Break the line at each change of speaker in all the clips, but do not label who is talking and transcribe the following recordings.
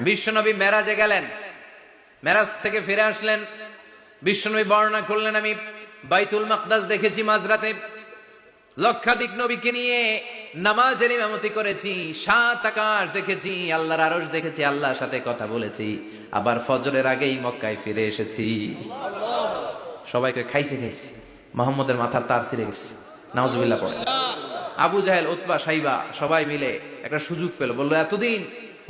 বিশ্বনবী মেরাজে গেলেন। মেরাজ থেকে ফিরে আসলেন। বিশ্বনবী বর্ণনা করলেন, আমি বাইতুল মাকদাস দেখেছি মাঝরাতে। লক্ষাধিক নবীকে নিয়ে নামাজের ইমামতি করেছি। সাত আকাশ দেখেছি, আল্লাহর আরশ দেখেছি, আল্লাহর সাথে কথা বলেছি। আবার ফজরের আগেই মক্কায় ফিরে এসেছি। সবাইকে খাইছে খাইছে। মোহাম্মদের মাথার তার ছিঁড়ে গেছে। নাউজুবিল্লাহ পড়ে। আবু জাহেল, উতবা, সাইবা, সবাই মিলে একটা সুযোগ পেল। বলল, এতদিন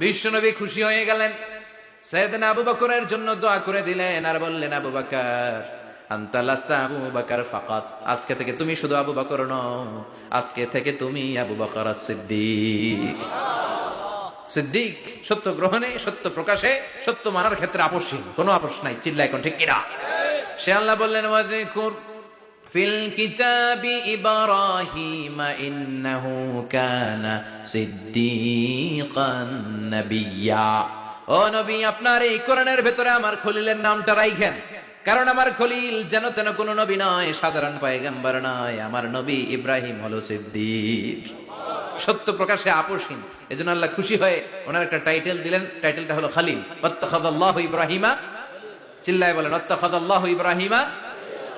বিশ্ব নবী খুশি হয়ে গেলেন। সৈয়দনা আবু বকরের জন্য দোয়া করে দিলেন আর বললেন, আবু বকর আন্তালাস্তা আবু বকর ফাকাত। আজকে থেকে তুমি শুধু আবু বকর নও, আজকে থেকে তুমি আবু বকর সিদ্দিক। সিদ্দিক সত্য গ্রহণে, সত্য প্রকাশে, সত্য মানার ক্ষেত্রে আপসহীন, কোনো আপস নাই চিল্লা এখন ঠিক কিনা? সে আল্লাহ বললেন, ওয়াযকুর ফিল কিতাবি ইব্রাহিম ইন্নাহু কানা সিদ্দিকান নাবিয়্যা ও নবী, আপনার এই কোরআনের ভেতরে আমার খলিলের নামটা রাইখেন। কারণ আমার খলিল যেন তেন কোন নবী নয়, সাধারণ পয়গম্বর নয়, আমার নবী ইব্রাহিম হলো সিদ্দিক। সত্য প্রকাশে আপোষহীন, এজন্য আল্লাহ খুশি হয়ে ওনার একটা টাইটেল দিলেন, টাইটেলটা হলো খালিল। অত্তাখাদাল্লাহু ইব্রাহিমা, চিল্লায় বলেন অত্তাখাদাল্লাহু ইব্রাহিমা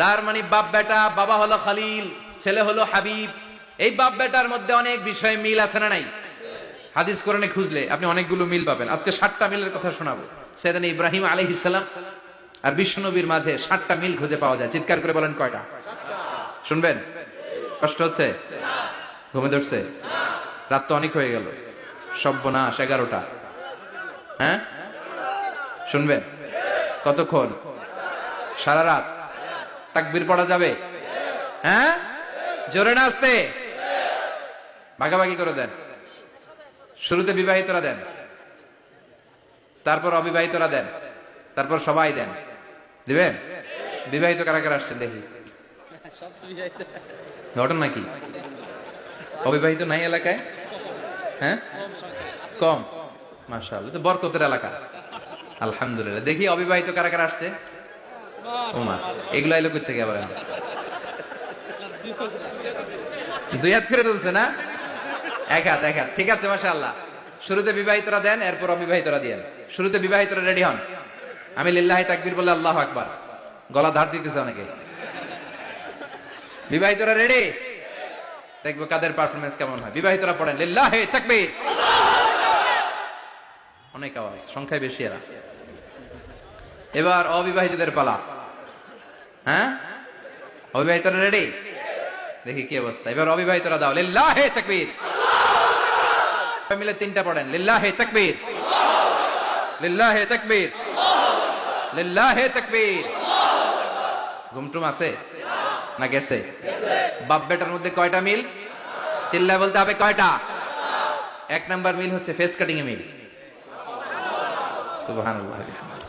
তার মানে বাপ বেটা, বাবা হলো খালিল, ছেলে হলো হাবিব। এই বাপ বেটার মধ্যে অনেক বিষয়ে মিল আছে না নাই? হাদিস কোরআনে খুঁজলে আপনি অনেকগুলো মিল পাবেন। আজকে ষাটটা মিলের কথা শোনাবো। সেদিন ইব্রাহিম আলাইহিস সালাম আর বিশ্বনবীর মাঝে ষাটটা মিল খুঁজে পাওয়া যায়। চিৎকার করে বলেন কয়টা? শুনবেন? কষ্ট হচ্ছে? ঘুমে ধরছে? রাত তো অনেক হয়ে গেল। সব্যনাশ এগারোটা। হ্যাঁ? শুনবেন? কতক্ষণ? সারা রাত? তাকবির পড়া যাবে? হ্যাঁ? জোরে না আসতে? ভাগাভাগি করে দেন। শুরুতে বিবাহিতরা দেন। তারপর অবিবাহিতরা দেন। তারপর সবাই দেন। দিবেন? বিবাহিত কারা কারা আসছেন দেখি। ঘটনা কি অবিবাহিত নাই এলাকায়? হ্যাঁ? কম। মাশাল তো বরকতের এলাকা। আলহামদুলিল্লাহ। দেখি অবিবাহিত কারা কারা আসছে? ওমা এগুলো থেকে আবার? দুই হাত তুলছে না? এক হাত এক হাত। ঠিক আছে, মাশাআল্লাহ। শুরুতে বিবাহিতরা দেন, এরপর অবিবাহিতরা শুরুতে বিবাহিতরা রেডি হন। আমি লিল্লাহি তাকবীর বলে আল্লাহ আকবার। গলা ধার দিতেছে অনেকে। বিবাহিতরা রেডি? দেখব কাদের পারফরমেন্স কেমন হয়। বিবাহিতরা পড়েন, লিল্লাহি তাকবীর। অনেক আওয়াজ, সংখ্যায় বেশি এরা। এবার অবিবাহিতদের পালা। হ্যাঁ? অবিবাহিতরা রেডি দেখি কি অবস্থা। এবার অবিবাহিতরা দাও। লিল্লাহি তাকবীর। মিলে তিনটা পড়েন। লিল্লাহি তাকবীর। লিল্লাহি তাকবীর। লিল্লাহি তাকবীর। ঘুমটুম আছে? না গেছে? বাপ বেটার মধ্যে কয়টা মিল? চিল্লায় বলতে হবে কয়টা? এক নাম্বার মিল হচ্ছে ফেস কাটিং এ মিল। সুবহানাল্লাহ।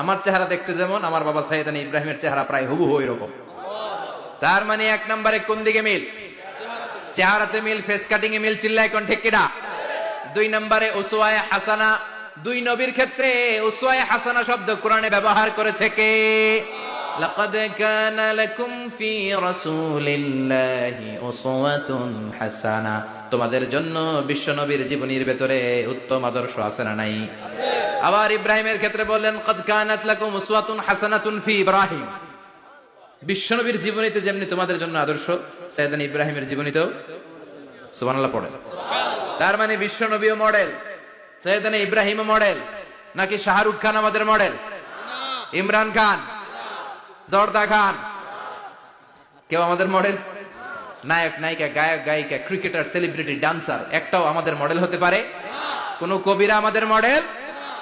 আমার চেহারা দেখতে যেমন, আমার বাবা সাইদানি ইব্রাহিমের চেহারা প্রায় হুবহু এরকম। তার মানে এক নম্বরে কোন দিকে মিল? চেহারাতে মিল ফেস কাটিং এ মিল, চিল্লায় কোন ঠিক দুই নম্বরে উসওয়ায়ে হাসানা। দুই নবীর ক্ষেত্রে উসওয়ায়ে হাসানা শব্দ কোরআনে ব্যবহার করেছে কে? লাকুম ফি রাসূলিল্লাহি উসওয়াতুন হাসানা। তোমাদের জন্য বিশ্ব নবীর জীবনীর ভেতরে উত্তম আদর্শ আছে না নাই? আবার ইব্রাহিমের ক্ষেত্রে বললেন কদ কানাত লাকুম উসওয়াতুন হাসানাতুন ফি ইব্রাহিম। বিশ্বনবীর জীবনীতে যেমনি তোমাদের জন্য আদর্শ সাইদান ইব্রাহিমের জীবনীতেও সুবহানাল্লাহ পড়ে। তার মানে বিশ্বনবীও মডেল সৈয়দান ইব্রাহিম মডেল নাকি শাহরুখ খান আমাদের মডেল? ইমরান খান জর্দা খান। কেউ আমাদের মডেল? নায়ক নায়িকা গায়ক গায়িকা ক্রিকেটার সেলিব্রিটি ডান্সার একটাও আমাদের মডেল হতে পারে? কোন কবিরা আমাদের মডেল?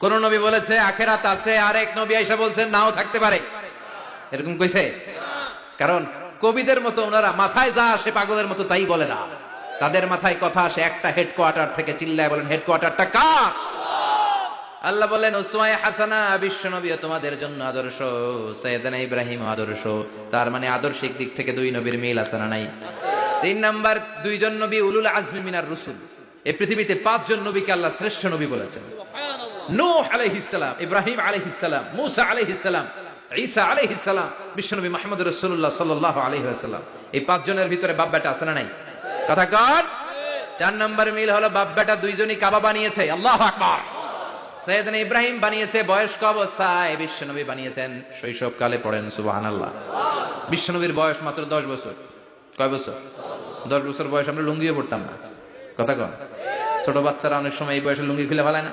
কোন নবী বলেছে, আখেরাত আছে। আরেক নবী আইসা বলছেন নাও থাকতে পারে। এরকম কইছে? কারণ কবিদের মতো ওনারা, মাথায় যা আসে পাগলের মতো তাই বলে না। তাদের মাথায় কথা আসে, একটা হেডকোয়ার্টার থেকে চিল্লায় বলেন হেডকোয়ার্টারটা কার? আল্লাহ বলেন উসমায় হাসানা, বিশ্ব নবী তোমাদের জন্য আদর্শ। সৈয়দানা ইব্রাহিম আদর্শ। তার মানে আদর্শিক দিক থেকে দুই নবীর মিল আছে না নাই? তিন নাম্বার, দুইজন নবী উলুল আজমি মিনার রসুল। এই পৃথিবীতে পাঁচজন নবীকে আল্লাহ শ্রেষ্ঠ নবী বলেছেন। নূহ আলাইহিস ইব্রাহিম আলাইহিস সালাম, মুসা আলাইহিস ঈসা আলাইহিস বিশ্বনবী মুহাম্মদ রাসূলুল্লাহ সাল্লাল্লাহু আলাইহি ওয়াসাল্লাম। এই পাঁচজনের ভিতরে বাপ বেটা আছে না নাই? কথা কর চার নম্বর মিল হলো বাপ বেটা দুইজনই কাবা বানিয়েছে। আল্লাহু আকবার। সৈয়দনা ইব্রাহিম বানিয়েছে, বয়স্ক অবস্থায় বিশ্বনবী বানিয়েছেন। শৈশবকালে পড়েন, সুবহানাল্লাহ। বিশ্বনবীর বয়স মাত্র দশ বছর। কয় বছর? দশ বছর বয়স আমরা লুঙ্গিও পড়তাম না। কথা কন। ছোট বাচ্চারা অনেক সময় এই বয়সে লুঙ্গি খুলে ফেলায় না।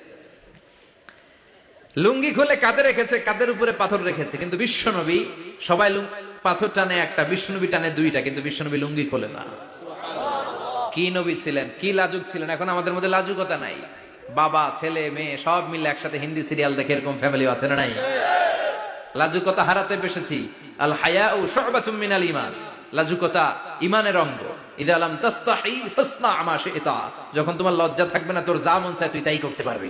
লুঙ্গি খুলে কাঁধে রেখেছে, কাঁধের উপরে পাথর রেখেছে। কিন্তু বিশ্বনবী সবাই পাথর টানে একটা বিশ্বনবী টানে দুইটা, কিন্তু বিশ্বনবী লুঙ্গি খোলে না। কি নবী ছিলেন, কি লাজুক ছিলেন? এখন আমাদের মধ্যে লাজুকতা নাই। বাবা, ছেলে, মেয়ে, সব মিলে একসাথে হিন্দি সিরিয়াল দেখে এরকম ফ্যামিলি আছে না নাই? লাজুকতা হারাতে পেশেছি আল হায়া ও সহবাচুম মিনাল ইমান লাজুকতা ইমানের অঙ্গ। যখন তোমার লজ্জা থাকবে না, তোর যা মন চায় তুই তাই করতে পারবি।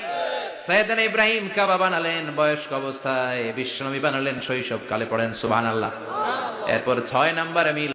সৈয়দান ইব্রাহিম কাবা বানালেন বয়স্ক অবস্থায় বিশ্বনবী বানালেন শৈশব কালে পড়েন সুবান আল্লাহ এরপর ছয় নম্বরে মিল